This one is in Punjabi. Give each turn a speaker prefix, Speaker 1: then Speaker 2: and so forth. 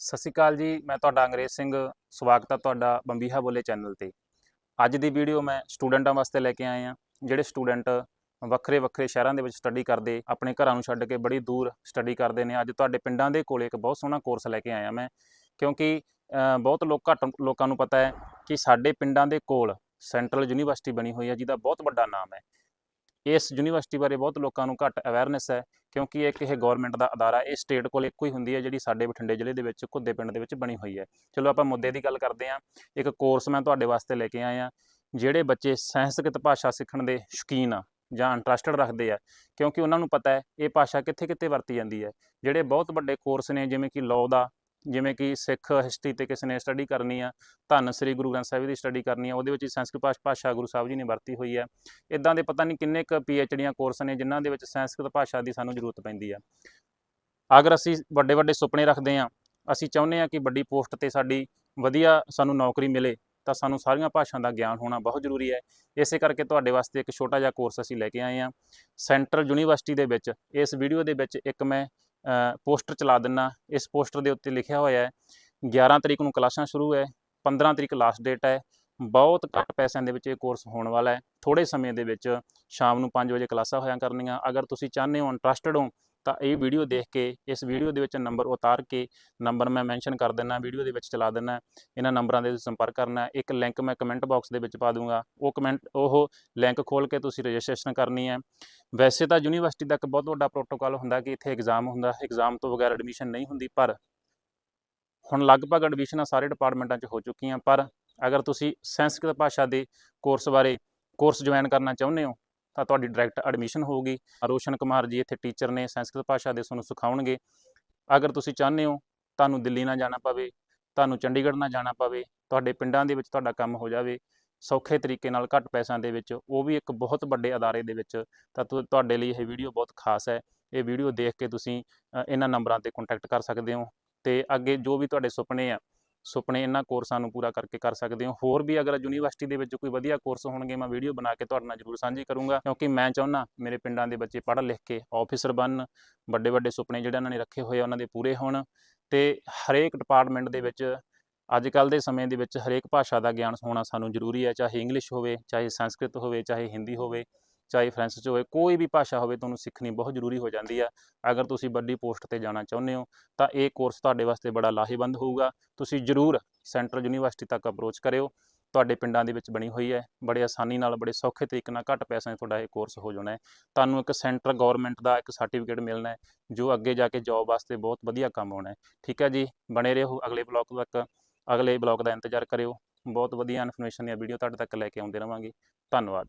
Speaker 1: ਸਤਿ ਸ਼੍ਰੀ ਅਕਾਲ ਜੀ, ਮੈਂ ਤੁਹਾਡਾ ਅੰਗਰੇਜ਼ ਸਿੰਘ, ਸਵਾਗਤ ਹੈ ਤੁਹਾਡਾ ਬੰਬੀਹਾ ਬੋਲੇ ਚੈਨਲ ਤੇ। ਅੱਜ ਦੀ ਵੀਡੀਓ ਮੈਂ ਸਟੂਡੈਂਟਾਂ ਵਾਸਤੇ ਲੈ ਕੇ ਆਇਆ ਹਾਂ, ਜਿਹੜੇ ਸਟੂਡੈਂਟ ਵੱਖਰੇ ਵੱਖਰੇ ਸ਼ਹਿਰਾਂ ਦੇ ਵਿੱਚ ਸਟੱਡੀ ਕਰਦੇ, ਆਪਣੇ ਘਰਾਂ ਨੂੰ ਛੱਡ ਕੇ ਬੜੀ ਦੂਰ ਸਟੱਡੀ ਕਰਦੇ ਨੇ। ਅੱਜ ਤੁਹਾਡੇ ਪਿੰਡਾਂ ਦੇ ਕੋਲੇ ਇੱਕ ਬਹੁਤ ਸੋਹਣਾ ਕੋਰਸ ਲੈ ਕੇ ਆਇਆ ਮੈਂ, ਕਿਉਂਕਿ ਬਹੁਤ ਲੋਕ ਘੱਟ ਲੋਕਾਂ ਨੂੰ ਪਤਾ ਹੈ ਕਿ ਸਾਡੇ ਪਿੰਡਾਂ ਦੇ ਕੋਲ ਸੈਂਟਰਲ ਯੂਨੀਵਰਸਿਟੀ ਬਣੀ ਹੋਈ ਹੈ, ਜਿਹਦਾ ਬਹੁਤ ਵੱਡਾ ਨਾਮ ਹੈ। ਇਸ ਯੂਨੀਵਰਸਿਟੀ ਬਾਰੇ ਬਹੁਤ ਲੋਕਾਂ ਨੂੰ ਘੱਟ ਅਵੇਅਰਨੈਸ ਹੈ, ਕਿਉਂਕਿ ਇੱਕ ਇਹ ਗਵਰਨਮੈਂਟ ਦਾ ਅਦਾਰਾ, ਇਹ ਸਟੇਟ ਕੋਲ ਇੱਕੋ ਹੀ ਹੁੰਦੀ ਹੈ ਜਿਹੜੀ ਸਾਡੇ ਬਠਿੰਡੇ ਜ਼ਿਲ੍ਹੇ ਦੇ ਵਿੱਚ, ਘੁੱਦੇ ਪਿੰਡ ਦੇ ਵਿੱਚ ਬਣੀ ਹੋਈ ਹੈ। ਚਲੋ ਆਪਾਂ ਮੁੱਦੇ ਦੀ ਗੱਲ ਕਰਦੇ ਹਾਂ। ਇੱਕ ਕੋਰਸ ਮੈਂ ਤੁਹਾਡੇ ਵਾਸਤੇ ਲੈ ਕੇ ਆਇਆ, ਜਿਹੜੇ ਬੱਚੇ ਸੰਸਕ੍ਰਿਤ ਭਾਸ਼ਾ ਸਿੱਖਣ ਦੇ ਸ਼ੌਕੀਨ ਆ ਜਾਂ ਇੰਟਰਸਟਡ ਰੱਖਦੇ ਆ, ਕਿਉਂਕਿ ਉਹਨਾਂ ਨੂੰ ਪਤਾ ਹੈ ਇਹ ਭਾਸ਼ਾ ਕਿੱਥੇ ਕਿੱਥੇ ਵਰਤੀ ਜਾਂਦੀ ਹੈ। ਜਿਹੜੇ ਬਹੁਤ ਵੱਡੇ ਕੋਰਸ ਨੇ, ਜਿਵੇਂ ਕਿ ਲਾਅ ਦਾ ਜਿਵੇਂ ਕਿ ਸਿੱਖ ਹਿਸਟਰੀ ਤੇ ਕਿਸੇ ਨੇ ਸਟੱਡੀ ਕਰਨੀ ਆ, ਧੰਨ ਸ੍ਰੀ ਗੁਰੂ ਗ੍ਰੰਥ ਸਾਹਿਬ ਦੀ ਸਟੱਡੀ ਕਰਨੀ ਆ, ਉਹਦੇ ਵਿੱਚ ਹੀ ਸੰਸਕ੍ਰਿਤ ਭਾਸ਼- ਭਾਸ਼ਾ ਗੁਰੂ ਸਾਹਿਬ ਜੀ ਨੇ ਵਰਤੀ ਹੋਈ ਹੈ ਇਦਾਂ ਦੇ ਪਤਾ ਨਹੀਂ ਕਿੰਨੇ ਕੁ ਡੀਆਂ ਕੋਰਸ ਨੇ, ਜਿਨ੍ਹਾਂ ਦੇ ਵਿੱਚ ਸੰਸਕ੍ਰਿਤ ਭਾਸ਼ਾ ਦੀ ਸਾਨੂੰ ਜ਼ਰੂਰਤ ਪੈਂਦੀ ਆ। ਅਗਰ ਅਸੀਂ ਵੱਡੇ ਵੱਡੇ ਸੁਪਨੇ ਰੱਖਦੇ ਹਾਂ ਅਸੀਂ ਚਾਹੁੰਦੇ ਹਾਂ ਕਿ ਵੱਡੀ ਪੋਸਟ ਤੇ ਸਾਡੀ ਵਧੀਆ ਸਾਨੂੰ ਨੌਕਰੀ ਮਿਲੇ, ਤਾਂ ਸਾਨੂੰ ਸਾਰੀਆਂ ਭਾਸ਼ਾਵਾਂ ਦਾ ਗਿਆਨ ਹੋਣਾ ਬਹੁਤ ਜ਼ਰੂਰੀ ਹੈ ਇਸੇ ਕਰਕੇ ਤੁਹਾਡੇ ਵਾਸਤੇ ਇੱਕ ਛੋਟਾ ਜਿਹਾ ਕੋਰਸ ਅਸੀਂ ਲੈ ਕੇ ਆਏ ਹਾਂ ਸੈਂਟਰਲ ਯੂਨੀਵਰਸਿਟੀ ਦੇ ਵਿੱਚ। ਇਸ ਵੀਡੀਓ ਦੇ ਵਿੱਚ ਇੱਕ ਮੈਂ ਪੋਸਟਰ ਚਲਾ ਦਿੰਨਾ। ਇਸ ਪੋਸਟਰ ਦੇ ਉੱਤੇ ਲਿਖਿਆ ਹੋਇਆ ਹੈ 11 ਤਰੀਕ ਨੂੰ ਕਲਾਸਾਂ ਸ਼ੁਰੂ ਹੈ 15 ਤਰੀਕ ਲਾਸਟ ਡੇਟ ਹੈ, ਬਹੁਤ ਘੱਟ ਪੈਸਿਆਂ ਦੇ ਵਿੱਚ ਇਹ ਕੋਰਸ ਹੋਣ ਵਾਲਾ ਹੈ। ਥੋੜੇ ਸਮੇਂ ਦੇ ਵਿੱਚ ਸ਼ਾਮ ਨੂੰ 5 ਵਜੇ ਕਲਾਸਾਂ ਹੋਇਆ ਕਰਨੀਆਂ। ਅਗਰ ਤੁਸੀਂ ਚਾਹੁੰਦੇ ਹੋ ਇੰਟਰਸਟਿਡ ਹੋ ਤਾਂ ਇਹ ਵੀਡੀਓ ਦੇਖ ਕੇ, ਇਸ ਵੀਡੀਓ ਦੇ ਵਿੱਚ ਨੰਬਰ ਉਤਾਰ ਕੇ, ਨੰਬਰ ਮੈਂ ਮੈਂਸ਼ਨ ਕਰ ਦਿੰਨਾ, ਵੀਡੀਓ ਦੇ ਵਿੱਚ ਚਲਾ ਦਿੰਨਾ, ਇਹਨਾਂ ਨੰਬਰਾਂ ਦੇ ਸੰਪਰਕ ਕਰਨਾ, ਇੱਕ ਲਿੰਕ ਮੈਂ ਕਮੈਂਟ ਬਾਕਸ ਦੇ ਵਿੱਚ ਪਾ ਦੂੰਗਾ, ਉਹ ਕਮੈਂਟ, ਉਹ ਲਿੰਕ ਖੋਲ ਕੇ ਤੁਸੀਂ ਰਜਿਸਟ੍ਰੇਸ਼ਨ ਕਰਨੀ ਹੈ। ਵੈਸੇ ਤਾਂ ਯੂਨੀਵਰਸਿਟੀ ਦਾ ਇੱਕ ਬਹੁਤ ਵੱਡਾ ਪ੍ਰੋਟੋਕਾਲ ਹੁੰਦਾ ਕਿ ਇੱਥੇ ਐਗਜ਼ਾਮ ਹੁੰਦਾ ਐਗਜ਼ਾਮ ਤੋਂ ਬਗੈਰ ਐਡਮਿਸ਼ਨ ਨਹੀਂ ਹੁੰਦੀ, ਪਰ ਹੁਣ ਲਗਭਗ ਐਡਮਿਸ਼ਨਾਂ ਸਾਰੇ ਡਿਪਾਰਟਮੈਂਟਾਂ 'ਚ ਹੋ ਚੁੱਕੀਆਂ, ਪਰ ਅਗਰ ਤੁਸੀਂ ਸੰਸਕ੍ਰਿਤ ਭਾਸ਼ਾ ਦੇ ਕੋਰਸ ਬਾਰੇ ਕੋਰਸ ਜੁਆਇਨ ਕਰਨਾ ਚਾਹੁੰਦੇ ਹੋ ਤਾਂ ਤੁਹਾਡੀ ਡਾਇਰੈਕਟ ਐਡਮਿਸ਼ਨ ਹੋਊਗੀ। ਰੋਸ਼ਨ ਕੁਮਾਰ ਜੀ ਇੱਥੇ ਟੀਚਰ ਨੇ ਸੰਸਕ੍ਰਿਤ ਭਾਸ਼ਾ ਦੇ ਤੁਹਾਨੂੰ ਸਿਖਾਉਣਗੇ। ਅਗਰ ਤੁਸੀਂ ਚਾਹੁੰਦੇ ਹੋ ਤੁਹਾਨੂੰ ਦਿੱਲੀ ਨਾ ਜਾਣਾ ਪਵੇ, ਤੁਹਾਨੂੰ ਚੰਡੀਗੜ੍ਹ ਨਾ ਜਾਣਾ ਪਵੇ, ਤੁਹਾਡੇ ਪਿੰਡਾਂ ਦੇ ਵਿੱਚ ਤੁਹਾਡਾ ਕੰਮ ਹੋ ਜਾਵੇ, ਸੌਖੇ ਤਰੀਕੇ ਨਾਲ ਘੱਟ ਪੈਸਿਆਂ ਦੇ ਵਿੱਚ, ਉਹ ਵੀ ਇੱਕ ਬਹੁਤ ਵੱਡੇ ਅਦਾਰੇ ਦੇ ਵਿੱਚ, ਤਾਂ ਤੁਹਾਡੇ ਲਈ ਇਹ ਵੀਡੀਓ ਬਹੁਤ ਖਾਸ ਹੈ। ਇਹ ਵੀਡੀਓ ਦੇਖ ਕੇ ਤੁਸੀਂ ਇਹਨਾਂ ਨੰਬਰਾਂ ਤੇ ਕੰਟੈਕਟ ਕਰ ਸਕਦੇ ਹੋ। ਤੇ ਅੱਗੇ ਜੋ ਵੀ ਤੁਹਾਡੇ ਸੁਪਨੇ ਆ ਸੁਪਨੇ ਇਹਨਾਂ ਕੋਰਸਾਂ ਨੂੰ ਪੂਰਾ ਕਰਕੇ ਕਰ ਸਕਦੇ ਹੋ। ਹੋਰ ਵੀ ਅਗਰ ਯੂਨੀਵਰਸਿਟੀ ਦੇ ਵਿੱਚ ਕੋਈ ਵਧੀਆ ਕੋਰਸ ਹੋਣਗੇ, ਮੈਂ ਵੀਡੀਓ ਬਣਾ ਕੇ ਤੁਹਾਡੇ ਨਾਲ ਜ਼ਰੂਰ ਸਾਂਝੀ ਕਰੂੰਗਾ। ਕਿਉਂਕਿ ਮੈਂ ਚਾਹੁੰਦਾ ਮੇਰੇ ਪਿੰਡਾਂ ਦੇ ਬੱਚੇ ਪੜ੍ਹ ਲਿਖ ਕੇ ਆਫੀਸਰ ਬਣਨ ਵੱਡੇ ਵੱਡੇ ਸੁਪਨੇ ਜਿਹੜੇ ਉਹਨਾਂ ਨੇ ਰੱਖੇ ਹੋਏ ਆ, ਉਹਨਾਂ ਦੇ ਪੂਰੇ ਹੋਣ। ਤੇ ਹਰੇਕ ਡਿਪਾਰਟਮੈਂਟ ਦੇ ਵਿੱਚ ਅੱਜ ਕੱਲ ਦੇ ਸਮੇਂ ਦੇ ਵਿੱਚ ਹਰੇਕ ਭਾਸ਼ਾ ਦਾ ਗਿਆਨ ਹੋਣਾ ਸਾਨੂੰ ਜ਼ਰੂਰੀ ਹੈ, ਚਾਹੇ ਇੰਗਲਿਸ਼ ਹੋਵੇ, ਚਾਹੇ ਸੰਸਕ੍ਰਿਤ ਹੋਵੇ, ਚਾਹੇ ਹਿੰਦੀ ਹੋਵੇ। ਚਾਹੇ ਫ੍ਰੈਂਚ 'ਚ ਹੋਵੇ, ਕੋਈ ਵੀ ਭਾਸ਼ਾ ਹੋਵੇ, ਤੁਹਾਨੂੰ ਸਿੱਖਣੀ ਬਹੁਤ ਜ਼ਰੂਰੀ ਹੋ ਜਾਂਦੀ ਆ। ਅਗਰ ਤੁਸੀਂ ਵੱਡੀ ਪੋਸਟ ਤੇ ਜਾਣਾ ਚਾਹੁੰਦੇ ਹੋ, ਤਾਂ ਇਹ ਕੋਰਸ ਤੁਹਾਡੇ ਵਾਸਤੇ ਬੜਾ ਲਾਹੇਵੰਦ ਹੋਊਗਾ। ਤੁਸੀਂ ਜ਼ਰੂਰ ਸੈਂਟਰਲ ਯੂਨੀਵਰਸਿਟੀ ਤੱਕ ਅਪਰੋਚ ਕਰਿਓ। ਤੁਹਾਡੇ ਪਿੰਡਾਂ ਦੇ ਵਿੱਚ ਬਣੀ ਹੋਈ ਹੈ। ਬੜੇ ਆਸਾਨੀ ਨਾਲ, ਬੜੇ ਸੌਖੇ ਤਰੀਕੇ ਨਾਲ ਘੱਟ ਪੈਸਿਆਂ 'ਚ ਤੁਹਾਡਾ ਇਹ ਕੋਰਸ ਹੋ ਜਾਣਾ ਹੈ। ਤੁਹਾਨੂੰ ਇੱਕ ਸੈਂਟਰ ਗਵਰਨਮੈਂਟ ਦਾ ਇੱਕ ਸਰਟੀਫਿਕੇਟ ਮਿਲਣਾ ਹੈ, ਜੋ ਅੱਗੇ ਜਾ ਕੇ ਜੌਬ ਵਾਸਤੇ ਬਹੁਤ ਵਧੀਆ ਕੰਮ ਆਉਣਾ ਹੈ। ਠੀਕ ਹੈ ਜੀ? ਬਣੇ ਰਹੋ ਅਗਲੇ ਬਲੌਗ ਤੱਕ। ਅਗਲੇ ਬਲੌਗ ਦਾ ਇੰਤਜ਼ਾਰ ਕਰਿਓ। ਬਹੁਤ ਵਧੀਆ ਇਨਫੋਰਮੇਸ਼ਨ ਦੀਆਂ ਵੀਡੀਓ ਤੁਹਾਡੇ ਤੱਕ ਲੈ ਕੇ ਆਉਂਦੇ ਰਵਾਂਗੇ। ਧੰਨਵਾਦ।